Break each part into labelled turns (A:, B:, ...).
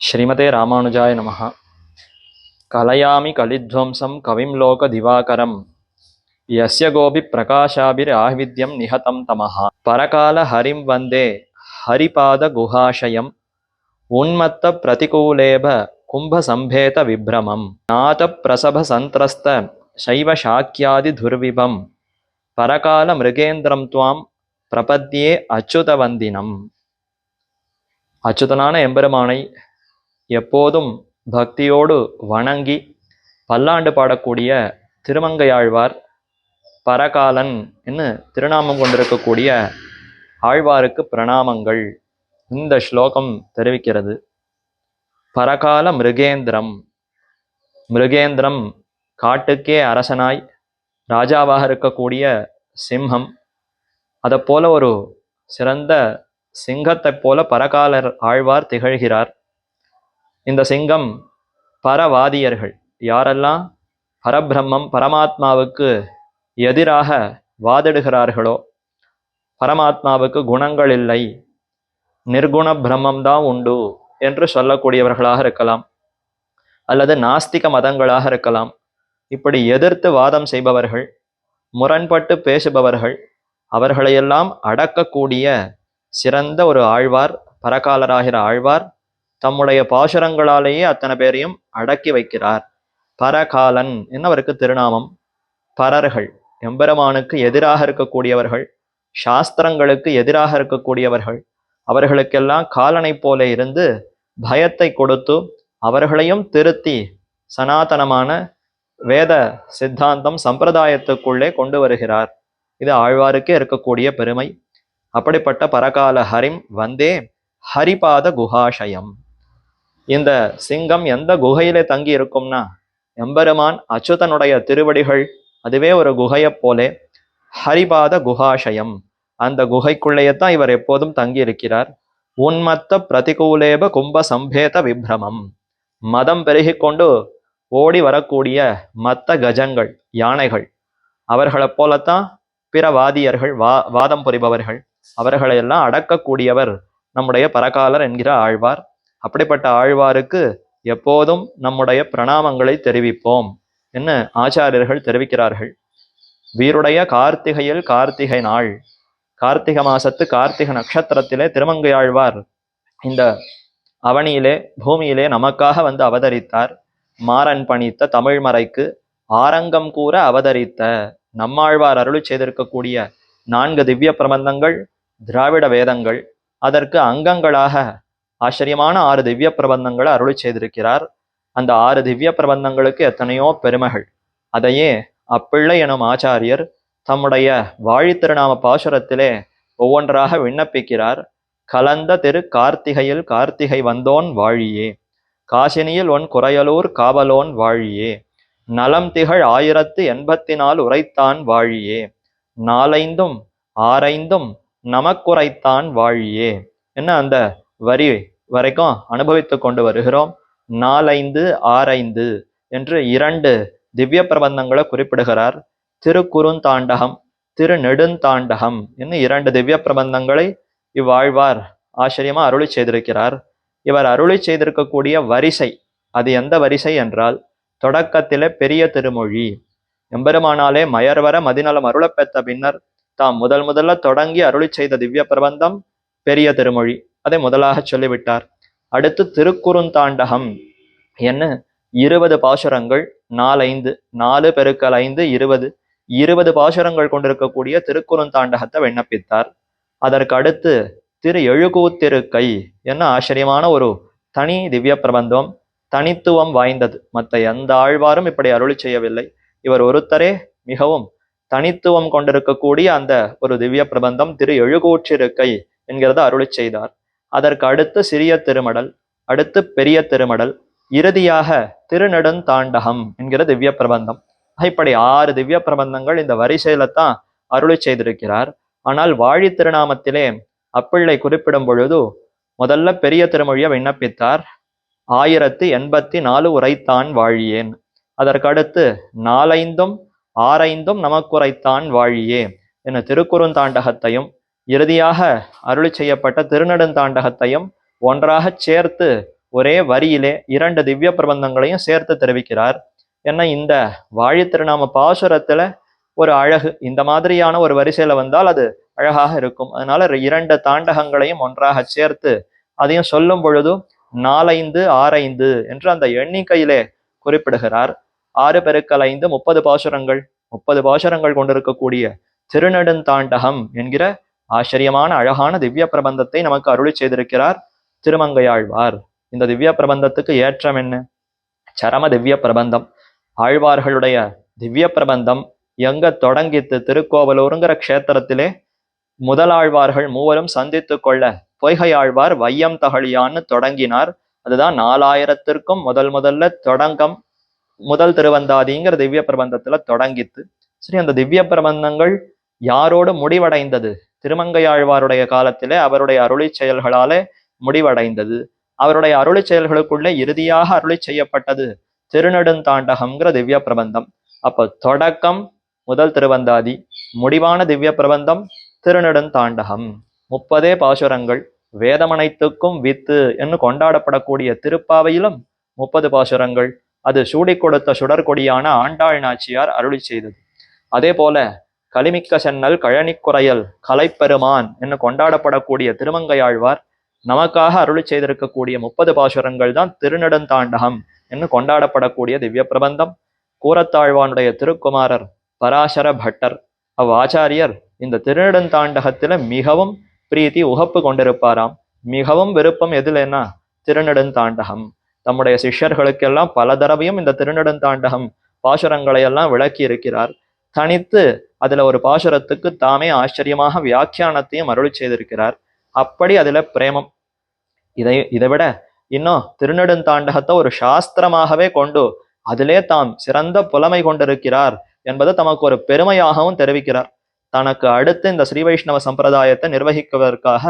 A: ஸ்ரீமதே ராமானுஜாய நம கலையாமி கலித்வம்சம் கவிம் லோக திவாகரம். எஸ்ய கோபி பிரகாஷாபிர் ஆஹ்வித்யம் நிஹதம் தமஹா. பரகால ஹரிம் வந்தே ஹரிபாத குஹாஷயம். உன்மத்த பிரதிகூலேப கும்பசம்பேத விப்ரமம். நாத பிரசப சந்திரஸ்த சைவ சாக்கியாதி துர்விபம். பரகால மிருகேந்திரம் துவாம் பிரபத்தியே அச்சுதவந்தினம். அச்சுதனான எம்பெருமானை எப்போதும் பக்தியோடு வணங்கி பல்லாண்டு பாடக்கூடிய திருமங்கையாழ்வார் பரகாலன் என்று திருநாமம் கொண்டிருக்கக்கூடிய ஆழ்வாருக்கு பிரணாமங்கள் இந்த ஸ்லோகம் தெரிவிக்கிறது. பரகால மிருகேந்திரம். மிருகேந்திரம் காட்டுக்கே அரசனாய் ராஜாவாக இருக்கக்கூடிய சிம்ஹம். அதை போல ஒரு சிறந்த சிங்கத்தைப் போல பரகாலர் ஆழ்வார் திகழ்கிறார். இந்த சிங்கம் பரவாதியர்கள். யாரெல்லாம் பரபிரம்மம் பரமாத்மாவுக்கு எதிராக வாதிடுகிறார்களோ பரமாத்மாவுக்கு குணங்கள் இல்லை நிர்குண பிரம்மம்தான் உண்டு என்று சொல்லக்கூடியவர்களாக இருக்கலாம் அல்லது நாஸ்திக மதங்களாக இருக்கலாம். இப்படி எதிர்த்து வாதம் செய்பவர்கள் முரண்பட்டு பேசுபவர்கள் அவர்களையெல்லாம் அடக்கக்கூடிய சிறந்த ஒரு ஆழ்வார் பரகாலராகிற ஆழ்வார் தம்முடைய பாசுரங்களாலேயே அத்தனை பேரையும் அடக்கி வைக்கிறார். பரகாலன் என்னவருக்கு திருநாமம்? பரர்கள். எம்பெருமானுக்கு எதிராக இருக்கக்கூடியவர்கள் சாஸ்திரங்களுக்கு எதிராக இருக்கக்கூடியவர்கள் அவர்களுக்கெல்லாம் காலனைப் போல இருந்து பயத்தை கொடுத்து அவர்களையும் திருத்தி சனாதனமான வேத சித்தாந்தம் சம்பிரதாயத்துக்குள்ளே கொண்டு வருகிறார். இது ஆழ்வாருக்கே இருக்கக்கூடிய பெருமை. அப்படிப்பட்ட பரகால ஹரிம் வந்தே ஹரிபாத குஹாஷயம். இந்த சிங்கம் எந்த குகையிலே தங்கி இருக்கும்னா எம்பெருமான் அச்சுதனுடைய திருவடிகள் அதுவே ஒரு குகையைப் போலே ஹரிபாத குஹாஷயம் அந்த குகைக்குள்ளேயே தான் இவர் எப்போதும் தங்கி இருக்கிறார் உன்மத்த பிரதிகூலேப கும்ப சம்பேத விப்ரமம். மதம் பெருகி கொண்டு ஓடி வரக்கூடிய மத்த கஜங்கள் யானைகள் அவர்களைப் போலத்தான் பிற வாதியர்கள் வா வாதம் புரிபவர்கள் அவர்களையெல்லாம் அடக்கக்கூடியவர் நம்முடைய பரகாலர் என்கிற ஆழ்வார். அப்படிப்பட்ட ஆழ்வாருக்கு எப்போதும் நம்முடைய பிரணாமங்களை தெரிவிப்போம் என்ன ஆச்சாரியர்கள் தெரிவிக்கிறார்கள். வீருடைய கார்த்திகையில் கார்த்திகை நாள். கார்த்திகை மாசத்து கார்த்திகை நட்சத்திரத்திலே திருமங்கையாழ்வார் இந்த அவனியிலே பூமியிலே நமக்காக வந்து அவதரித்தார். மாறன் பணித்த தமிழ்மறைக்கு ஆரங்கம் கூற அவதரித்த நம்மாழ்வார் அருளி செய்திருக்கக்கூடிய நான்கு திவ்ய பிரபந்தங்கள் திராவிட வேதங்கள் அதற்கு அங்கங்களாக ஆச்சரியமான ஆறு திவ்ய பிரபந்தங்களை அருளி செய்திருக்கிறார். அந்த ஆறு திவ்ய பிரபந்தங்களுக்கு எத்தனையோ பெருமைகள். அதையே அப்பிள்ளை எனும் ஆச்சாரியர் தம்முடைய வாழித்திருநாம பாசுரத்திலே ஒவ்வொன்றாக விண்ணப்பிக்கிறார். கலந்த திரு கார்த்திகையில் கார்த்திகை வந்தோன் வாழியே. காசினியில் ஒன் குறையலூர் காவலோன் வாழியே. நலம் திகழ் ஆயிரத்து எண்பத்தி நாலு உரைத்தான் வாழியே. நாலைந்தும் ஆரைந்தும் நமக்குரைத்தான் வாழியே. என்ன அந்த வரி வரைக்கும் அனுபவித்து கொண்டு வருகிறோம். நாலைந்து ஆறைந்து என்று இரண்டு திவ்ய பிரபந்தங்களை குறிப்பிடுகிறார். திருக்குறுந்தாண்டகம் திரு நெடுந்தாண்டகம் என்று இரண்டு திவ்ய பிரபந்தங்களை இவ்வாழ்வார் ஆச்சரியமா அருளி செய்திருக்கிறார். இவர் அருளி செய்திருக்கக்கூடிய வரிசை அது எந்த வரிசை என்றால் தொடக்கத்திலே பெரிய திருமொழி. எம்பெருமானாலே மயர்வர மதிநலம் அருளப்பெற்ற பின்னர் தாம் முதல் முதல்ல தொடங்கி அருளி செய்த திவ்ய பிரபந்தம் பெரிய திருமொழி. அதை முதலாக சொல்லிவிட்டார். அடுத்து திருக்குறுந்தாண்டகம். என்ன? இருபது பாசுரங்கள் நாலைந்து நாலு பெருக்கல் ஐந்து இருபது. இருபது பாசுரங்கள் கொண்டிருக்கக்கூடிய திருக்குறுந்தாண்டகத்தை விண்ணப்பித்தார். அதற்கு அடுத்து திரு எழுகூத்திருக்கை என்ன? ஆச்சரியமான ஒரு தனி திவ்ய பிரபந்தம். தனித்துவம் வாய்ந்தது. மற்ற எந்த ஆழ்வாரும் இப்படி அருளி செய்யவில்லை. இவர் ஒருத்தரே மிகவும் தனித்துவம் கொண்டிருக்கக்கூடிய அந்த ஒரு திவ்ய பிரபந்தம் திரு எழுகூற்றிருக்கை என்கிறத அருளி செய்தார். அதற்கு அடுத்து சிறிய திருமடல் அடுத்து பெரிய திருமடல் இறுதியாக திருநெடுந்தாண்டகம் என்கிற திவ்ய பிரபந்தம். இப்படி ஆறு திவ்ய பிரபந்தங்கள் இந்த வரிசையில தான் அருளி செய்திருக்கிறார். ஆனால் வாழி திருநாமத்திலே அப்பிள்ளை குறிப்பிடும் பொழுது முதல்ல பெரிய திருமொழியை விண்ணப்பித்தார். ஆயிரத்து எண்பத்தி நாலு உரைத்தான் வாழியேன். அதற்கடுத்து நாலைந்தும் ஆரைந்தும் நமக்குரைத்தான் வாழியே என திருக்குறுந்தாண்டகத்தையும் இறுதியாக அருளி செய்யப்பட்ட திருநெடுந்தாண்டகத்தையும் ஒன்றாகச் சேர்த்து ஒரே வரியிலே இரண்டு திவ்ய பிரபந்தங்களையும் சேர்த்து தெரிவிக்கிறார். ஏன்னா இந்த வாழி திருநாம பாசுரத்துல ஒரு அழகு இந்த மாதிரியான ஒரு வரிசையில வந்தால் அது அழகாக இருக்கும். அதனால இரண்டு தாண்டகங்களையும் ஒன்றாக சேர்த்து அதையும் சொல்லும் பொழுது நாலைந்து ஆறைந்து என்று அந்த எண்ணிக்கையிலே குறிப்பிடுகிறார். ஆறு பெருக்கல் ஐந்து முப்பது பாசுரங்கள். முப்பது பாசுரங்கள் கொண்டிருக்கக்கூடிய திருநெடுந்தாண்டகம் என்கிற ஆச்சரியமான அழகான திவ்ய பிரபந்தத்தை நமக்கு அருளி செய்திருக்கிறார் திருமங்கையாழ்வார். இந்த திவ்ய பிரபந்தத்துக்கு ஏற்றம் என்ன? சரம திவ்ய பிரபந்தம். ஆழ்வார்களுடைய திவ்ய பிரபந்தம் எங்க தொடங்கித்து திருக்கோவலூருங்கிற க்ஷேத்திரத்திலே முதலாழ்வார்கள் மூவரும் சந்தித்து கொள்ள பொய்கையாழ்வார் வையம் தகழியான்னு தொடங்கினார். அதுதான் நாலாயிரத்திற்கும் முதல் முதல்ல தொடங்கம் முதல் திருவந்தாதிங்கிற திவ்ய பிரபந்தத்துல தொடங்கித்து. சரி அந்த திவ்ய பிரபந்தங்கள் யாரோடு முடிவடைந்தது? திருமங்கையாழ்வாருடைய காலத்திலே அவருடைய அருளி செயல்களாலே முடிவடைந்தது. அவருடைய அருளி செயல்களுக்குள்ளே இறுதியாக அருளி செய்யப்பட்டது திருநெடுந்தாண்டகம்ங்கிற திவ்ய பிரபந்தம் அப்போ தொடக்கம் முதல் திருவந்தாதி முடிவான திவ்ய பிரபந்தம் திருநெடுந்தாண்டகம். முப்பதே பாசுரங்கள் வேதமனைத்துக்கும் வித்து என்று கொண்டாடப்படக்கூடிய திருப்பாவையிலும் முப்பது பாசுரங்கள். அது சூடி கொடுத்த சுடர்கொடியான ஆண்டாள் நாச்சியார் அருளி செய்தது. அதே போல கலிமிக்க சென்னல் கழனிக்குறையல் கலைப்பெருமான் என்று கொண்டாடப்படக்கூடிய திருமங்கையாழ்வார் நமக்காக அருளி செய்திருக்கக்கூடிய முப்பது பாசுரங்கள் தான் திருநெடுந்தாண்டகம் என்று கொண்டாடப்படக்கூடிய திவ்ய பிரபந்தம். கூரத்தாழ்வானுடைய திருக்குமாரர் பராசர பட்டர் அவ் ஆச்சாரியர் இந்த திருநெடுந்தாண்டகத்தில் மிகவும் பிரீத்தி உகப்பு கொண்டிருப்பாராம். மிகவும் விருப்பம் எதுலன்னா திருநெடுந்தாண்டகம். தம்முடைய சிஷ்யர்களுக்கெல்லாம் பல தடவையும் இந்த திருநெடுந்தாண்டகம் பாசுரங்களை எல்லாம் விளக்கி இருக்கிறார் தனித்து அதுல ஒரு பாசுரத்துக்கு தாமே ஆச்சரியமாக வியாக்கியானத்தையும் அருள் செய்திருக்கிறார். அப்படி அதுல பிரேமம். இதை இதை விட இன்னும் திருநெடுந்தாண்டகத்தை ஒரு சாஸ்திரமாகவே கொண்டு அதிலே தாம் சிறந்த புலமை கொண்டிருக்கிறார் என்பது தமக்கு ஒரு பெருமையாகவும் தெரிவிக்கிறார். தனக்கு அடுத்து இந்த ஸ்ரீ வைஷ்ணவ சம்பிரதாயத்தை நிர்வகிக்குவதற்காக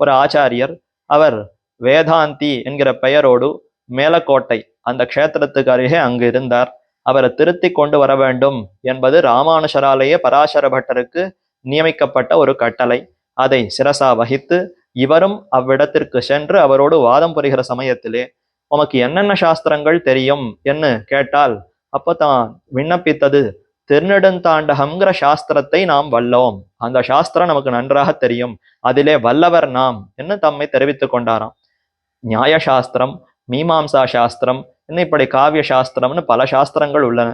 A: ஒரு ஆச்சாரியர் அவர் வேதாந்தி என்கிற பெயரோடு மேலக்கோட்டை அந்த க்ஷேத்திரத்துக்கு அருகே அங்கு இருந்தார். அவரை திருத்தி கொண்டு வர வேண்டும் என்பது ராமானுஷராலேயே பராசர பட்டருக்கு நியமிக்கப்பட்ட ஒரு கட்டளை. அதை சிரசா வகித்து இவரும் அவ்விடத்திற்கு சென்று அவரோடு வாதம் புரிகிற சமயத்திலே உமக்கு என்னென்ன சாஸ்திரங்கள் தெரியும்? என்று கேட்டால் அப்போ தான் விண்ணப்பித்தது திருநெடுந்தாண்டகம்ங்கிற சாஸ்திரத்தை நாம் வல்லோம். அந்த சாஸ்திரம் நமக்கு நன்றாக தெரியும். அதிலே வல்லவர் நாம் என்று தம்மை தெரிவித்துக் கொண்டாராம். நியாய சாஸ்திரம் மீமாம்சா சாஸ்திரம் இன்னும் இப்படி காவிய சாஸ்திரம்னு பல சாஸ்திரங்கள் உள்ளன.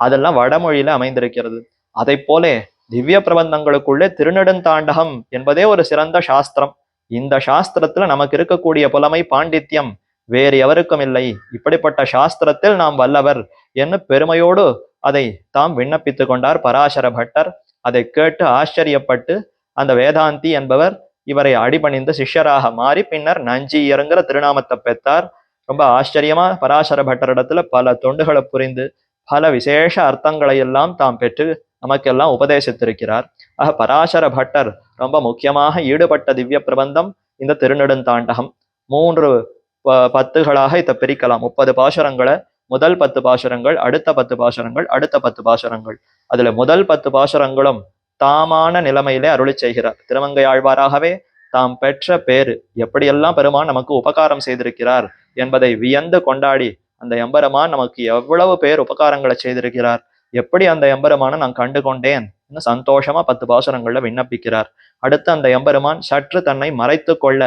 A: அதெல்லாம் வடமொழியில அமைந்திருக்கிறது. அதை போலே திவ்ய பிரபந்தங்களுக்குள்ளே திருநெடுந்தாண்டகம் என்பதே ஒரு சிறந்த சாஸ்திரம். இந்த சாஸ்திரத்துல நமக்கு இருக்கக்கூடிய புலமை பாண்டித்யம் வேறு எவருக்கும் இல்லை. இப்படிப்பட்ட சாஸ்திரத்தில் நாம் வல்லவர் என்று பெருமையோடு அதை தாம் விண்ணப்பித்து கொண்டார் பராசர பட்டர். அதை கேட்டு ஆச்சரியப்பட்டு அந்த வேதாந்தி என்பவர் இவரை அடிபணிந்து சிஷ்யராக மாறி பின்னர் நஞ்சி இறங்குற திருநாமத்தை பெற்றார். ரொம்ப ஆச்சரியமா பராசர பட்டரிடத்துல பல தொண்டுகளை புரிந்து பல விசேஷ அர்த்தங்களை எல்லாம் தாம் பெற்று நமக்கெல்லாம் உபதேசித்திருக்கிறார். ஆக பராசர பட்டர் ரொம்ப முக்கியமாக ஈடுபட்ட திவ்ய பிரபந்தம் இந்த திருநெடுந்தாண்டகம் மூன்று ப- பத்துகளாக இதை பிரிக்கலாம். முப்பது பாசுரங்களை முதல் பத்து பாசுரங்கள் அடுத்த பத்து பாசுரங்கள் அடுத்த பத்து பாசுரங்கள். அதுல முதல் பத்து பாசுரங்களும் தாமான நிலைமையிலே அருளி செய்கிறார். திருமங்கை ஆழ்வாராகவே தாம் பெற்ற பேரு எப்படியெல்லாம் பெருமான் நமக்கு உபகாரம் செய்திருக்கிறார் என்பதை வியந்து கொண்டாடி அந்த எம்பெருமான் நமக்கு எவ்வளவு பேர் உபகாரங்களை செய்திருக்கிறார். எப்படி அந்த எம்பெருமானை நான் கண்டு கொண்டேன் சந்தோஷமா பத்து பாசுரங்கள்ல விண்ணப்பிக்கிறார். அடுத்து அந்த எம்பெருமான் சற்று தன்னை மறைத்து கொள்ள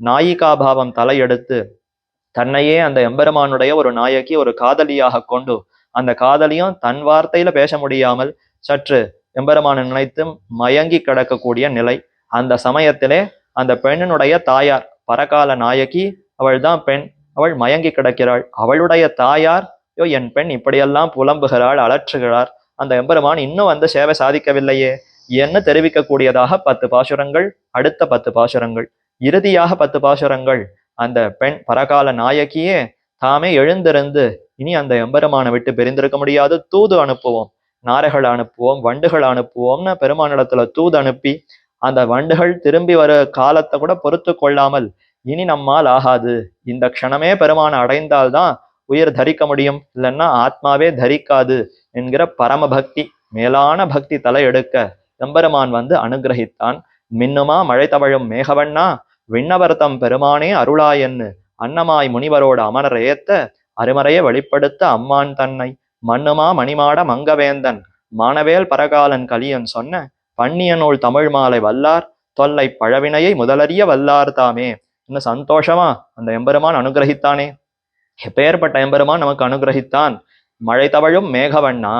A: நாயிகாபாவம் தலையெடுத்து தன்னையே அந்த எம்பெருமானுடைய ஒரு நாயகி ஒரு காதலியாக கொண்டு அந்த காதலியும் தன் வார்த்தையில பேச முடியாமல் சற்று எம்பெருமானை நினைத்து மயங்கி கிடக்கக்கூடிய நிலை. அந்த சமயத்திலே அந்த பெண்ணினுடைய தாயார் பரகால நாயகி அவள்தான் பெண். அவள் மயங்கி கிடக்கிறாள். அவளுடைய தாயார் ஐயோ என் பெண் இப்படியெல்லாம் புலம்புகிறாள் அலற்றுகிறார். அந்த எம்பெருமான் இன்னும் வந்து சேவை சாதிக்கவில்லையே. என்ன தெரிவிக்கக்கூடியதாக பத்து பாசுரங்கள் அடுத்த பத்து பாசுரங்கள். இறுதியாக பத்து பாசுரங்கள். அந்த பெண் பரகால நாயகியே தாமே எழுந்திருந்து இனி அந்த எம்பெருமானை விட்டு பிரிந்திருக்க முடியாது. தூது அனுப்புவோம் நாரைகள் அனுப்புவோம் வண்டுகள் அனுப்புவோம்னு பெருமானிடத்துல தூது அனுப்பி அந்த வண்டுகள் திரும்பி வர காலத்தை கூட பொறுத்து கொள்ளாமல் இனி நம்மால் ஆகாது. இந்த க்ஷணமே பெருமானை அடைந்தால்தான் உயிர் தரிக்க முடியும். இல்லைன்னா ஆத்மாவே தரிக்காது என்கிற பரம பக்தி மேலான பக்தி தலை எடுக்க எம்பெருமான் வந்து அனுகிரகித்தான். மின்னுமா மழை தவழும் மேகவண்ணா விண்ணவர்த்தம் பெருமானே அருளாயன்னு அன்னமாய் முனிவரோடு அமரர் ஏத்த அருமறையை வெளிப்படுத்த அம்மான் தன்னை. மண்ணுமா மணிமாட மங்கவேந்தன் மானவேல் பரகாலன் கலியன் சொன்ன பண்ணிய நூல் தமிழ் மாலை வல்லார் தொல்லை பழவினையை முதலறிய வல்லார் தாமே. இன்னும் சந்தோஷமா? அந்த எம்பெருமான் அனுகிரகித்தானே? எப்பேற்பட்ட எம்பெருமான் நமக்கு அனுகிரகித்தான்? மழை தவழும் மேகவண்ணா.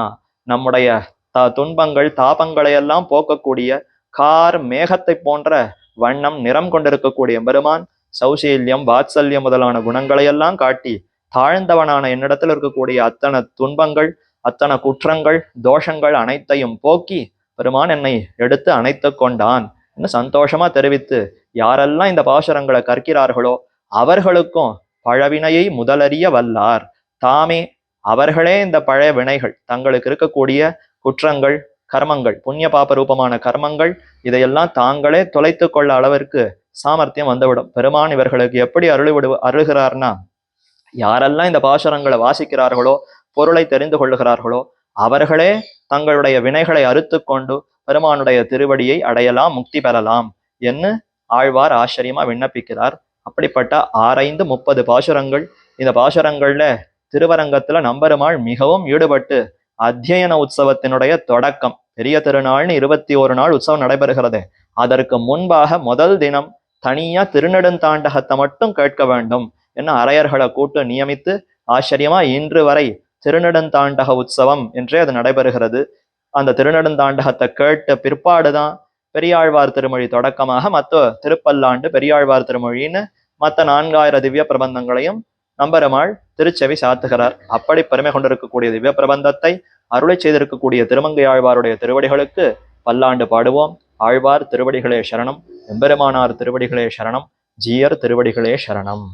A: நம்முடைய த துன்பங்கள் தாபங்களை எல்லாம் போக்கக்கூடிய கார் மேகத்தை போன்ற வண்ணம் நிறம் கொண்டிருக்கக்கூடிய எம்பெருமான் சௌசீல்யம் வாத்சல்யம் முதலான குணங்களை எல்லாம் காட்டி தாழ்ந்தவனான என்னிடத்தில் இருக்கக்கூடிய அத்தனை துன்பங்கள் அத்தனை குற்றங்கள் தோஷங்கள் அனைத்தையும் போக்கி பெருமான் என்னை எடுத்து அணைத்து கொண்டான். என்று சந்தோஷமா தெரிவித்து யாரெல்லாம் இந்த பாசுரங்களை கற்கிறார்களோ அவர்களுக்கும் பழவினையை முதலறிய வல்லார். தாமே அவர்களே இந்த பழைய வினைகள். தங்களுக்கு இருக்கக்கூடிய குற்றங்கள் கர்மங்கள் புண்ணிய பாப ரூபமான கர்மங்கள் இதையெல்லாம் தாங்களே தொலைத்து கொள்ள அளவிற்கு சாமர்த்தியம் வந்துவிடும். பெருமான் இவர்களுக்கு எப்படி அருள்விடு அருள்கிறார்னா யாரெல்லாம் இந்த பாசுரங்களை வாசிக்கிறார்களோ பொருளை தெரிந்து கொள்ளுகிறார்களோ அவர்களே தங்களுடைய வினைகளை அறுத்து கொண்டு பெருமானுடைய திருவடியை அடையலாம் முக்தி பெறலாம். என்று ஆழ்வார் ஆச்சரியமா விண்ணப்பிக்கிறார். அப்படிப்பட்ட ஆரைந்து முப்பது பாசுரங்கள். இந்த பாசுரங்கள்ல திருவரங்கத்துல நம்பெருமாள் மிகவும் ஈடுபட்டு அத்தியன உற்சவத்தினுடைய தொடக்கம். பெரிய திருநாள்னு இருபத்தி ஒரு நாள் உற்சவம் நடைபெறுகிறது. அதற்கு முன்பாக முதல் தினம் தனியா திருநெடுந்தாண்டகத்தை மட்டும் கேட்க வேண்டும் என்ன அரையர்களை கூட்டு நியமித்து ஆச்சரியமா இன்று வரை திருநெடுந்தாண்டக உற்சவம் என்றே அது நடைபெறுகிறது. அந்த திருநெடுந்தாண்டகத்தை கேட்ட பிற்பாடுதான் பெரியாழ்வார் திருமொழி தொடக்கமாக மற்ற திருப்பல்லாண்டு பெரியாழ்வார் திருமொழின்னு மற்ற நான்காயிரம் திவ்ய பிரபந்தங்களையும் நம்பெருமாள் திருச்செவி சாத்துகிறார். அப்படி பெருமை கொண்டிருக்கக்கூடிய திவ்ய பிரபந்தத்தை அருளை செய்திருக்கக்கூடிய திருமங்கையாழ்வாருடைய திருவடிகளுக்கு பல்லாண்டு பாடுவோம். ஆழ்வார் திருவடிகளே சரணம் எம்பெருமானார் திருவடிகளே சரணம் ஜீயர் திருவடிகளே சரணம்.